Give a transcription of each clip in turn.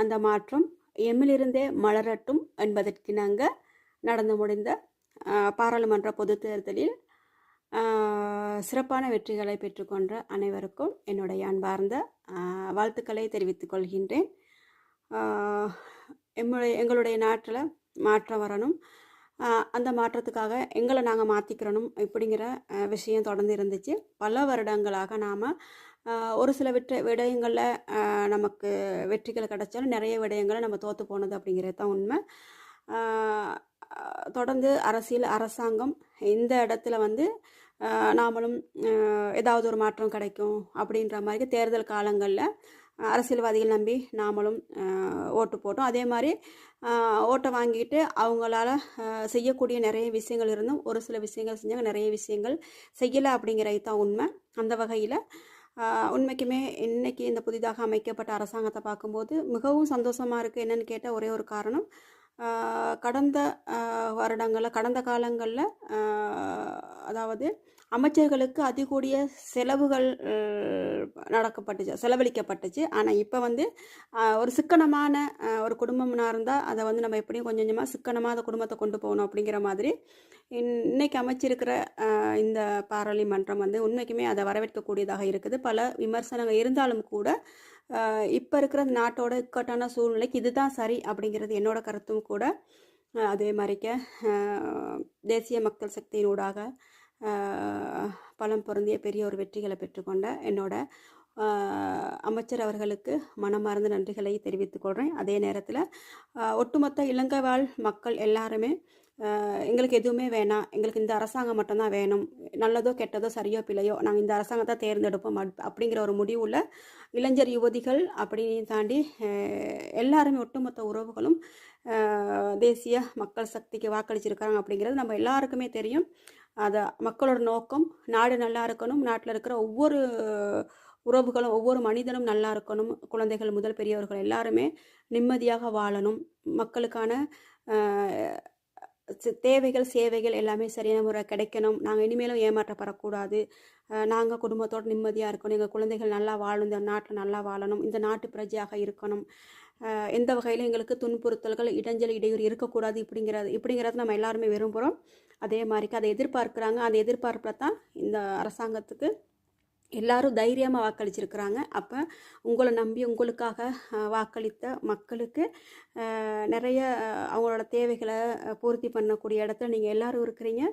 அந்த மாற்றம் எம்மிலிருந்தே மலரட்டும் என்பதற்கிணங்க நடந்து முடிந்த பாராளுமன்ற பொது தேர்தலில் சிறப்பான வெற்றிகளை பெற்றுக்கொண்ட அனைவருக்கும் என்னுடைய அன்பார்ந்த வாழ்த்துக்களை தெரிவித்துக் கொள்கின்றேன். எம்முடைய எங்களுடைய நாட்டில் மாற்றம் வரணும். அந்த மாற்றத்துக்காக எங்களை நாங்கள் மாற்றிக்கிறணும் இப்படிங்கிற விஷயம் தொடர்ந்து இருந்துச்சு. பல வருடங்களாக நாம் ஒரு சில விட்ட விடயங்களில் நமக்கு வெற்றிகள் கிடைச்சாலும் நிறைய விடயங்களை நம்ம தோற்று போனது அப்படிங்கிறது தான் உண்மை. தொடர்ந்து அரசியல் அரசாங்கம் இந்த இடத்துல வந்து நாமளும் ஏதாவது ஒரு மாற்றம் கிடைக்கும் அப்படின்ற மாதிரி தேர்தல் காலங்களில் அரசியல்வாதிகள் நம்பி நாமளும் ஓட்டு போட்டோம். அதே மாதிரி ஓட்டை வாங்கிட்டு அவங்களால செய்யக்கூடிய நிறைய விஷயங்கள் இருந்தும் ஒரு சில விஷயங்கள் செஞ்சாங்க நிறைய விஷயங்கள் செய்யலை அப்படிங்கிறது தான் உண்மை. அந்த வகையில் உண்மைக்குமே இன்றைக்கி இந்த புதிதாக அமைக்கப்பட்ட அரசாங்கத்தை பார்க்கும்போது மிகவும் சந்தோஷமாக இருக்குது என்னன்னு கேட்டால் ஒரே ஒரு காரணம் கடந்த வருடங்களில் கடந்த காலங்களில் அதாவது அமைச்சர்களுக்கு அதிகூடிய செலவுகள் நடக்கப்பட்டுச்சு செலவழிக்கப்பட்டுச்சு. ஆனால் இப்போ வந்து ஒரு சிக்கனமான ஒரு குடும்பம்னா இருந்தால் அதை வந்து நம்ம எப்படியும் கொஞ்சம் கொஞ்சமாக சிக்கனமாக அந்த குடும்பத்தை கொண்டு போகணும் அப்படிங்கிற மாதிரி இன்- இன்னைக்கு அமைச்சிருக்கிற இந்த பாராளுமன்றம் வந்து உண்மைக்குமே அதை வரவேற்கக்கூடியதாக இருக்குது. பல விமர்சனங்கள் இருந்தாலும் கூட இப்போ இருக்கிற நாட்டோட இக்கட்டான சூழ்நிலைக்கு இதுதான் சரி அப்படிங்கிறது என்னோட கருத்தும் கூட. அதே மாதிரிக்க தேசிய மக்கள் சக்தியினூடாக பலம் பொருந்திய பெரிய ஒரு வெற்றிகளை பெற்றுக்கொண்ட என்னோட அமைச்சர் அவர்களுக்கு மனமார்ந்த நன்றிகளை தெரிவித்துக் கொள்கிறேன் அதே நேரத்தில் ஒட்டுமொத்த இலங்கை வாழ் மக்கள் எல்லாருமே எங்களுக்கு எதுவுமே வேணாம். எங்களுக்கு இந்த அரசாங்கம் மட்டும்தான் வேணும். நல்லதோ கெட்டதோ சரியோ பிழையோ நாங்கள் இந்த அரசாங்கத்தை தேர்ந்தெடுப்போம் அப்படிங்கிற ஒரு முடிவுள்ள இளைஞர் யுவதிகள் அப்படின்னு தாண்டி எல்லாருமே ஒட்டுமொத்த உறவுகளும் தேசிய மக்கள் சக்திக்கு வாக்களிச்சிருக்காங்க அப்படிங்கிறது நம்ம எல்லாருக்குமே தெரியும். அதை மக்களோட நோக்கம் நாடு நல்லா இருக்கணும் நாட்டில் இருக்கிற ஒவ்வொரு உறவுகளும் ஒவ்வொரு மனிதனும் நல்லா இருக்கணும் குழந்தைகள் முதல் பெரியவர்கள் எல்லாருமே நிம்மதியாக வாழணும். மக்களுக்கான தேவைகள் சேவைகள் எல்லாமே சரியான முறை கிடைக்கணும். நாங்கள் இனிமேலும் ஏமாற்றப்படக்கூடாது. நாங்கள் குடும்பத்தோடு நிம்மதியாக இருக்கணும். எங்கள் குழந்தைகள் நல்லா வாழணும் இந்த நாட்டில் நல்லா வாழணும். இந்த நாட்டு பிரஜையாக இருக்கணும். எந்த வகையிலும் எங்களுக்கு துன்புறுத்தல்கள் இடைஞ்சல் இடையூறு இருக்கக்கூடாது இப்படிங்கிறது இப்படிங்கிறது நம்ம எல்லாருமே விரும்புகிறோம் அதே மாதிரிக்கு அதை எதிர்பார்க்குறாங்க. அந்த எதிர்பார்ப்பில் தான் இந்த அரசாங்கத்துக்கு எல்லாரும் தைரியமாக வாக்களிச்சிருக்கிறாங்க. அப்போ உங்களை நம்பி உங்களுக்காக வாக்களித்த மக்களுக்கு நிறைய அவங்களோட தேவைகளை பூர்த்தி பண்ணக்கூடிய இடத்துல நீங்கள் எல்லோரும் இருக்கிறீங்க.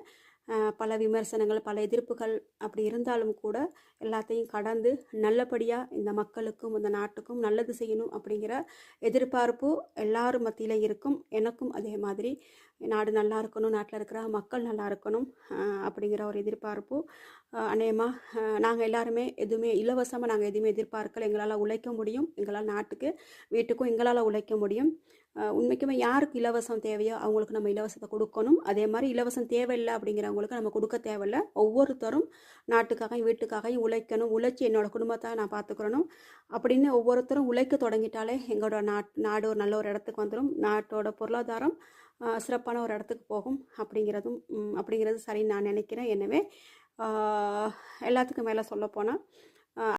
பல விமர்சனங்கள் பல எதிர்ப்புகள் அப்படி இருந்தாலும் கூட எல்லாத்தையும் கடந்து நல்லபடியாக இந்த மக்களுக்கும் இந்த நாட்டுக்கும் நல்லது செய்யணும் அப்படிங்கிற எதிர்பார்ப்பு எல்லாரும் மத்தியில் இருக்கும். எனக்கும் அதே மாதிரி. நாடு நல்லா இருக்கணும் நாட்டில் இருக்கிற மக்கள் நல்லா இருக்கணும் அப்படிங்கிற ஒரு எதிர்பார்ப்பு அநேகமாக நாங்கள் எல்லாருமே எதுவுமே இலவசமாக நாங்கள் எதுவுமே எதிர்பார்க்கல. எங்களால் உழைக்க முடியும். எங்களால் நாட்டுக்கு வீட்டுக்கும் எங்களால் உழைக்க முடியும். உண்மைக்குமே யாருக்கு இலவசம் தேவையோ அவங்களுக்கு நம்ம இலவசத்தை கொடுக்கணும். அதே மாதிரி இலவசம் தேவையில்லை அப்படிங்கிறவங்களுக்கு நம்ம கொடுக்க தேவையில்லை. ஒவ்வொருத்தரும் நாட்டுக்காகவும் வீட்டுக்காகவும் உழைக்கணும். உழைச்சி என்னோட குடும்பத்தை நான் பார்த்துக்கிறணும். அப்படின்னு ஒவ்வொருத்தரும் உழைக்க தொடங்கிட்டாலே எங்களோட நாட் நாடு ஒரு நல்ல ஒரு இடத்துக்கு வந்துடும் நாட்டோட பொருளாதாரம் சிறப்பான ஒரு இடத்துக்கு போகும். அப்படிங்கிறதும் அப்படிங்கிறது சரின்னு நான் நினைக்கிறேன். எனவே எல்லாத்துக்கும் மேலே சொல்லப்போனால்